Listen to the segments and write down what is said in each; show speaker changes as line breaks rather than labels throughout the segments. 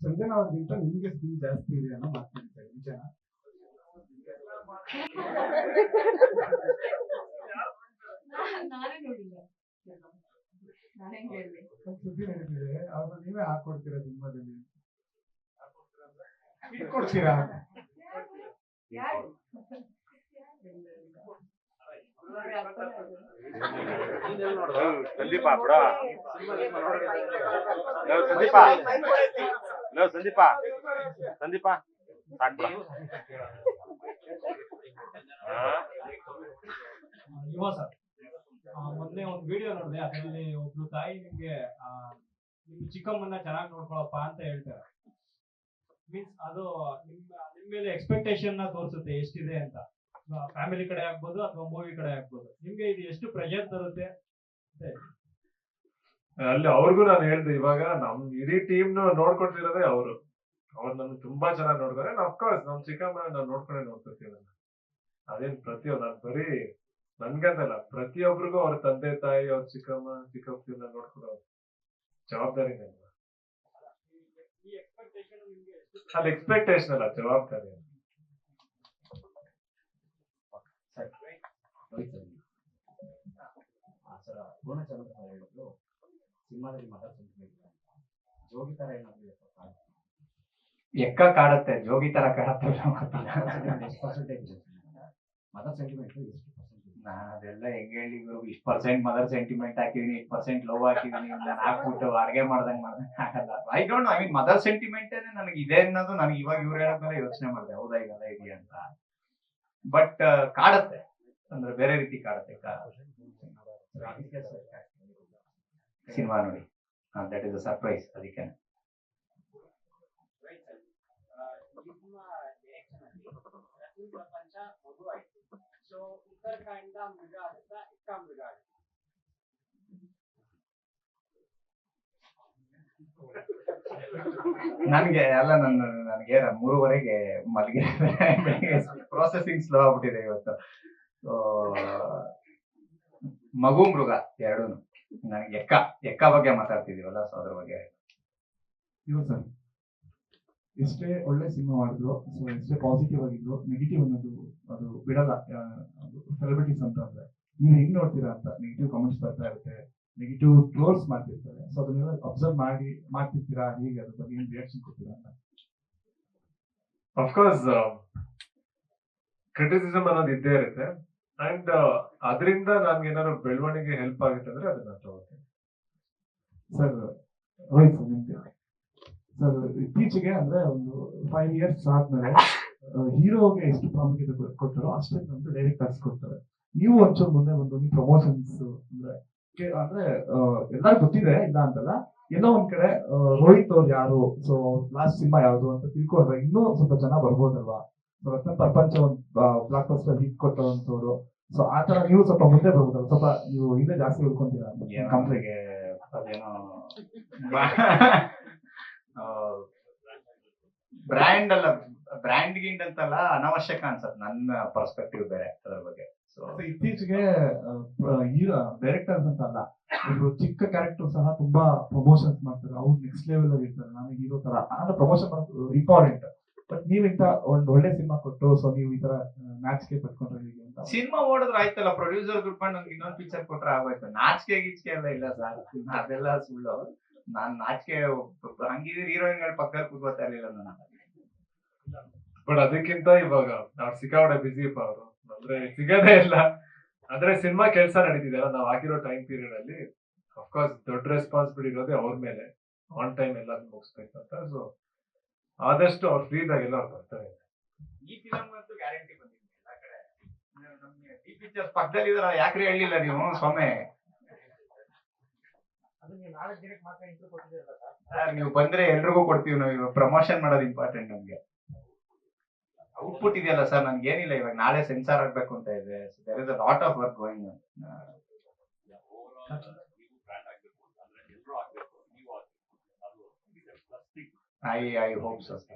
ಸಂಜನಾ ಅವ್ರಿಗಿಂತ ನಿಮಗೆ ಸ್ಕಿಲ್ ಜಾಸ್ತಿ ಇದೆ ಅನ್ನೋ ಮಾತಾಡ್ತಾರೆ ನಿಜ
ನಾನೇ ನೋಡಿಲ್ಲ.
ಸುದ್ದಿ ನಡೀತಿದೆ. ನೀವೇ ಹಾಕೊಡ್ತೀರಾ ಸಿನಿಮಾದಲ್ಲಿ? ಇಟ್ಕೊಡ್ತೀರಾ?
ಯಾರು
ಸಂದೀಪ ಬಿಡ ಸಂದೀಪ ಲವ್ ಸಂದೀಪ. ಸಂದೀಪ ಸಾಕ್ ಬಿಡ
ಯುವ ಸರ್. ಮೊನ್ನೆ ಒಂದು ವಿಡಿಯೋ ನೋಡಿದೆ, ಅದರಲ್ಲಿ ಒಬ್ರು ತಾಯಿ ನಿಮ್ಗೆ ನಿಮ್ ಚಿಕ್ಕಮ್ಮನ್ನ ಚೆನ್ನಾಗಿ ನೋಡ್ಕೊಳಪ್ಪ ಅಂತ ಹೇಳ್ತಾರೆ. ಮೀನ್ಸ್ ಅದು ನಿಮ್ಮ ನಿಮ್ ಮೇಲೆ ಎಕ್ಸ್ಪೆಕ್ಟೇಷನ್ನ ತೋರಿಸುತ್ತೆ, ಎಷ್ಟಿದೆ ಅಂತ. ಫ್ಯಾಮಿಲಿ ಕಡೆ ಆಗ್ಬೋದು ಅಥವಾ ಮೂವಿ ಕಡೆ ಆಗ್ಬೋದು. ನಿಮ್ಗೆ ಇದು ಎಷ್ಟು ಪ್ರೆಷರ್ ತರುತ್ತೆ.
ಅಲ್ಲಿ ಅವ್ರಿಗೂ ನಾನು ಹೇಳ್ದೆ, ಇವಾಗ ನಮ್ ಇಡೀ ಟೀಮ್ ನೋಡ್ಕೊಳ್ತಿರೋದೇ ಅವರು. ಅವ್ರು ನನ್ನ ತುಂಬಾ ಚೆನ್ನಾಗಿ ನೋಡ್ತಾರೆ. ಅಫ್ಕೋರ್ಸ್ ನಮ್ ಚಿಕ್ಕಮ್ಮ ನಾನು ನೋಡ್ಕೊಂಡೇ ನಾನು. ಅದೇನ್ ಪ್ರತಿಯೊಂದು, ನಾನು ಬರೀ ನನ್ಗಂತಲ್ಲ ಪ್ರತಿಯೊಬ್ರಿಗೂ ಅವ್ರ ತಂದೆ, ತಾಯಿ, ಅವ್ರ ಚಿಕ್ಕಮ್ಮ ಚಿಕ್ಕಪ್ಪನ ನೋಡ್ಕೊಡೋ ಜವಾಬ್ದಾರಿ
ಈ ಎಕ್ಸ್ಪೆಕ್ಟೇಷನ್ ನಿಮ್ಗೆ
ಅಲ್ಲ, ಜವಾಬ್ದಾರಿ
ಸರ್. ಸಿನಿಮಾದಲ್ಲಿ ಸೆಂಟಿಮೆಂಟ್ ಜೋಗಿ ತರ ಏನಾದ್ರು
ಎಕ್ಕ ಕಾಡತ್ತೆ? ಜೋಗಿ ತರ ಕಾಡತ್ತೆ
ಮದರ್ ಸೆಂಟಿಮೆಂಟ್ ಎಷ್ಟು
ನಾನು ಅದೆಲ್ಲ ಹೆಂಗ್ ಹೇಳಿ ಗುರು ಇಷ್ಟು ಪರ್ಸೆಂಟ್ ಮದರ್ ಸೆಂಟಿಮೆಂಟ್ ಹಾಕಿದೀನಿ ಇಷ್ಟು ಪರ್ಸೆಂಟ್ ಲವ್ ಹಾಕಿದೀನಿ ನಾನು ಹಾಕ್ಬಿಟ್ಟು ಅಡುಗೆ ಮಾಡ್ದಂಗೆ ಮಾಡ್ದಂಗೆ ಆಗಲ್ಲ. I don't I mean mother sentiment ನನಗೆ ಇದೆ ಅನ್ನೋದು ನನಗೆ ಇವಾಗ ಇವ್ರು ಹೇಳದ್ಮೇಲೆ ಯೋಚನೆ ಮಾಡಿದೆ. ಹೌದಾ ಇವೆಲ್ಲ ಇದೆಯಾ ಅಂತ. ಬಟ್ ಕಾಡತ್ತೆ. ಅಂದ್ರೆ ಬೇರೆ ರೀತಿ ಕಾಡತ್ತೆ. ಸಿನಿಮಾ ನೋಡಿ. ದಟ್ ಇಸ್ ಅ ಸರ್ಪ್ರೈಸ್ ಅದಕ್ಕೆ.
ಅಲ್ಲಿ
ನನ್ಗೆ ಎಲ್ಲ ನನ್ನ ನನಗೆ ಮೂರುವರೆಗೆ ಮಲಗಿ ಪ್ರೊಸೆಸಿಂಗ್ ಸ್ಲೋ ಆಗ್ಬಿಟ್ಟಿದೆ ಇವತ್ತು. ಮಗು ಮೃಗ ಎರಡೂ ಎಕ್ಕ ಎಕ್ಕ ಬಗ್ಗೆ ಮಾತಾಡ್ತಿದೀವಲ್ಲ ಸೊ ಅದ್ರ ಬಗ್ಗೆ
ಸರ್ ಎಷ್ಟೇ ಒಳ್ಳೆ ಸಿನಿಮಾ ಮಾಡಿದ್ರು ಸೊ ಎಷ್ಟೇ ಪಾಸಿಟಿವ್ ಆಗಿದ್ರು ನೆಗೆಟಿವ್ ಅನ್ನೋದು ಅದು ಬಿಡಲ್ಲ ಸೆಲೆಬ್ರಿಟೀಸ್ ಅಂತ ಅಂದ್ರೆ. ನೀವು ಹೆಂಗ್ ನೋಡ್ತೀರಾ ಅಂತ ನೆಗೆಟಿವ್ ಕಾಮೆಂಟ್ಸ್ ಬರ್ತಾ ಇರುತ್ತೆ ನೆಗೆಟಿವ್ ಟ್ರೋಲ್ಸ್ ಮಾಡ್ತಿರ್ತಾರೆ. ಸೊ ಅದನ್ನೆಲ್ಲ ಅಬ್ಸರ್ವ್ ಮಾಡಿ ಮಾಡ್ತಿರ್ತೀರಾ ಹೇಗೆ ಅದ್ರ ಬಗ್ಗೆ ಏನ್ ರಿಯಾಕ್ಷನ್ ಕೊಡ್ತೀರಾ ಅಂತ?
ಅಫ್ಕೋರ್ಸ್ ಕ್ರಿಟಿಸಿಸಮ್ ಅನ್ನೋದು ಇದ್ದೇ ಇರುತ್ತೆ. ಅಂಡ್ ಅದರಿಂದ ನನ್ಗೆ ಏನಾದ್ರು ಬೆಳವಣಿಗೆ ಹೆಲ್ಪ್ ಆಗುತ್ತೆ ಅಂದ್ರೆ ಅದನ್ನ ತಗೋತೀನಿ.
ಸರ್ ರೋಹಿತ್ ಸರ್, ನಿಮ್ಗೆ ಸರ್, ಇತ್ತೀಚೆಗೆ ಅಂದ್ರೆ ಒಂದು ಫೈವ್ ಇಯರ್ಸ್ ಆದ್ಮೇಲೆ ಹೀರೋಗೆ ಎಷ್ಟು ಪ್ರಾಮುಖ್ಯತೆ ಕೊಡ್ತಾರೋ ಅಷ್ಟೇ ನಮ್ಗೆ ಡೈರೆಕ್ಟರ್ಸ್ ಕೊಡ್ತಾರೆ. ನೀವು ಒಂಚೂರು ಮುಂದೆ ಒಂದು ಪ್ರಮೋಷನ್ಸ್ ಅಂದ್ರೆ ಅಂದ್ರೆ ಎಲ್ಲರಿಗೂ ಗೊತ್ತಿದೆ, ಇಲ್ಲ ಅಂತಲ್ಲ, ಎಲ್ಲೋ ಒಂದ್ ಕಡೆ ರೋಹಿತ್ ಅವ್ರು ಯಾರು ಸೊ ಲಾಸ್ಟ್ ಸಿನಿಮಾ ಯಾವುದು ಅಂತ ತಿಳ್ಕೊಂಡ್ರೆ ಇನ್ನೂ ಸ್ವಲ್ಪ ಜನ ಬರ್ಬೋದಲ್ವಾ? ಪ್ರಪಂಚ ಒಂದು ಬ್ಲಾಕ್ ಬಸ್ಟರ್ ಹಿಟ್ ಕೊಟ್ಟಂತವ್ರು ಸೊ ಆ ತರ ನೀವು ಸ್ವಲ್ಪ ಮುಂದೆ ಬರ್ಬೋದಲ್ಲ ಸ್ವಲ್ಪ ನೀವು ಇಲ್ಲೇ ಜಾಸ್ತಿ ಉಳ್ಕೊಂತೀರಾ?
ಕಂಪ್ನಿಗೆ ಅದೇನೋ ಬ್ರ್ಯಾಂಡ್ ಅಲ್ಲ ಬ್ರ್ಯಾಂಡ್ ಗಿಂಡ್ ಅಂತಲ್ಲ ಅನವಶ್ಯಕ ಅನ್ಸತ್ ನನ್ನ ಪರ್ಸ್ಪೆಕ್ಟಿವ್ ಬೇರೆ ಅದ್ರ ಬಗ್ಗೆ.
ಇತ್ತೀಚೆಗೆ ಹೀರೋ ಡೈರೆಕ್ಟರ್ಸ್ ಅಂತ ಅಲ್ಲ ಒಬ್ರು ಚಿಕ್ಕ ಕ್ಯಾರೆಕ್ಟರ್ ಸಹ ತುಂಬಾ ಪ್ರಮೋಷನ್ಸ್ ಮಾಡ್ತಾರೆ ಅವ್ರು ನೆಕ್ಸ್ಟ್ ಲೆವೆಲ್ ಅಲ್ಲಿ ಇರ್ತಾರೆ ನಾನು ಹೀರೋ ತರ ಅಂದ್ರೆ ಪ್ರಮೋಷನ್ ಮಾಡೋದು ಇಂಪಾರ್ಟೆಂಟ್ ಬಟ್ ನೀವ್ ಇಂತ ಒಂದ್ ಒಳ್ಳೆ ಸಿನಿಮಾ ಕೊಟ್ಟು ಸೊ ನೀವು ಈ ತರ ಮ್ಯಾಚ್ಗೆ ಪಟ್ಕೊಂಡ್ರೆ ಹೇಗೆ ಅಂತ
ಸಿನಿಮಾ ಓಡಿದ್ರೆ ಆಯ್ತಲ್ಲ ಪ್ರೊಡ್ಯೂಸರ್ ದುಡ್ಕೊಂಡು ನನ್ಗೆ ಇನ್ನೊಂದು ಪಿಕ್ಚರ್ ಕೊಟ್ರೆ ಆಗೋಯ್ತು. ನಾಚಿಕೆ ಗೀಚಿಕೆ ಎಲ್ಲ ಇಲ್ಲ ಸರ್ ಅದೆಲ್ಲ ಸುಳ್ಳು. ನಾನ್ ನಾಚಿಕೆ ಹಂಗಿದ್ರೆ ಹೀರೋಯಿನ್ಗಳ ಪಕ್ಕದಲ್ಲಿ ಕೂತ್ಕೋತಾ ಇರ್ಲಿಲ್ಲ ನಾನು
ಬಟ್ ಅದಕ್ಕಿಂತ ಇವಾಗ ನಾವ್ ಸಿಕ್ಕಾಪಟ್ಟೆ ಬಿಸಿ ಅವರು. ಅಂದ್ರೆ ಸಿಗದೇ ಇಲ್ಲ. ಅಂದ್ರೆ ಸಿನಿಮಾ ಕೆಲಸ ನಡೀತಿದೆ. ನಾವು ಆಗಿರೋ ಟೈಮ್ ಪೀರಿಯಡ್ ಅಲ್ಲಿ ಅಫ್ಕೋರ್ಸ್ ದೊಡ್ಡ ರೆಸ್ಪಾನ್ಸಿಬಿಲಿಟಿ ಇರೋದೇ ಅವ್ರ ಮೇಲೆ. ಆನ್ ಟೈಮ್ ಎಲ್ಲ ಮುಗಿಸ್ಬೇಕು ಅಂತ ಸೊ ಆದಷ್ಟು ಅವ್ರು ಫ್ರೀದಾಗ ಎಲ್ಲ ಅವ್ರು ಬರ್ತಾರೆ.
ಈ ಫಿಲಮ್ ಅಂತೂ ಗ್ಯಾರಂಟಿ ಬಂದಿದೆ ಎಲ್ಲ ಕಡೆ. ನಮ್ಗೆ ಈ ಪಿಕ್ಚರ್ಸ್ ಪಕ್ಕದಲ್ಲಿ ಇದ್ರ ಯಾಕ್ರಿ ಹೇಳಿಲ್ಲ ನೀವು? ಸ್ವಾಮಿ. ಸರ್ ನೀವು ಬಂದ್ರೆ ಎಲ್ರಿಗೂ ಕೊಡ್ತೀವಿ ನಾವು. ಇವಾಗ ಪ್ರಮೋಷನ್ ಮಾಡೋದು ಇಂಪಾರ್ಟೆಂಟ್ ನಮ್ಗೆ. ಔಟ್ಪುಟ್ ಇದೆಯಲ್ಲ ಸರ್ ನನ್ಗೆ ಏನಿಲ್ಲ ಇವಾಗ. ನಾಳೆ ಸೆನ್ಸಾರ್ ಆಗ್ಬೇಕು ಅಂತ ಇದೆ. There is a lot of work going I hope so. So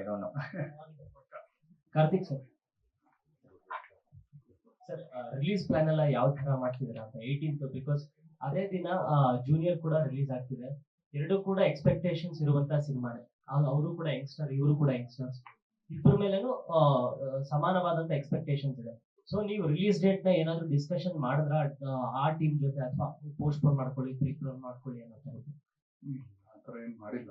I don't know.
Karthik sir sir release plan ಎಲ್ಲ ಯಾವ ತರ ಮಾಡ್ತಿದ್ದೀರಾ ಅಂತ ಏಯ್ಟೀನ್ತ್ ಬಿಕಾಸ್ ಅದೇ ದಿನ ಜೂನಿಯರ್ ಕೂಡ ರಿಲೀಸ್ ಆಗ್ತಿದೆ. ಎರಡು ಕೂಡ ಎಕ್ಸ್ಪೆಕ್ಟೇಷನ್ಸ್ ಇರುವಂತ ಸಿನಿಮಾನೆ ಅವರು ಕೂಡ ಯಂಗ್ಸ್ಟರ್ ಇವರು ಕೂಡ ಯಂಗ್ಸ್ಟರ್ಸ್ ಇಬ್ಬರ ಮೇಲೇನು ಸಮಾನವಾದಂತ ಎಕ್ಸ್ಪೆಕ್ಟೇಷನ್ಸ್ ಇದೆ. ಸೊ ನೀವು ರಿಲೀಸ್ ಡೇಟ್ನ ಏನಾದ್ರು ಡಿಸ್ಕಷನ್ ಮಾಡಿದ್ರ? ಆ ಟೀಮ್ ಜೊತೆ ಅಥವಾ ಪೋಸ್ಟ್ಪೋನ್ ಮಾಡ್ಕೊಳ್ಳಿ ಪ್ರೀಪೋನ್ ಮಾಡ್ಕೊಳ್ಳಿ ಅನ್ನೋ ಥರದ್ದು
ಆ ಥರ ಏನು ಮಾಡಿಲ್ಲ.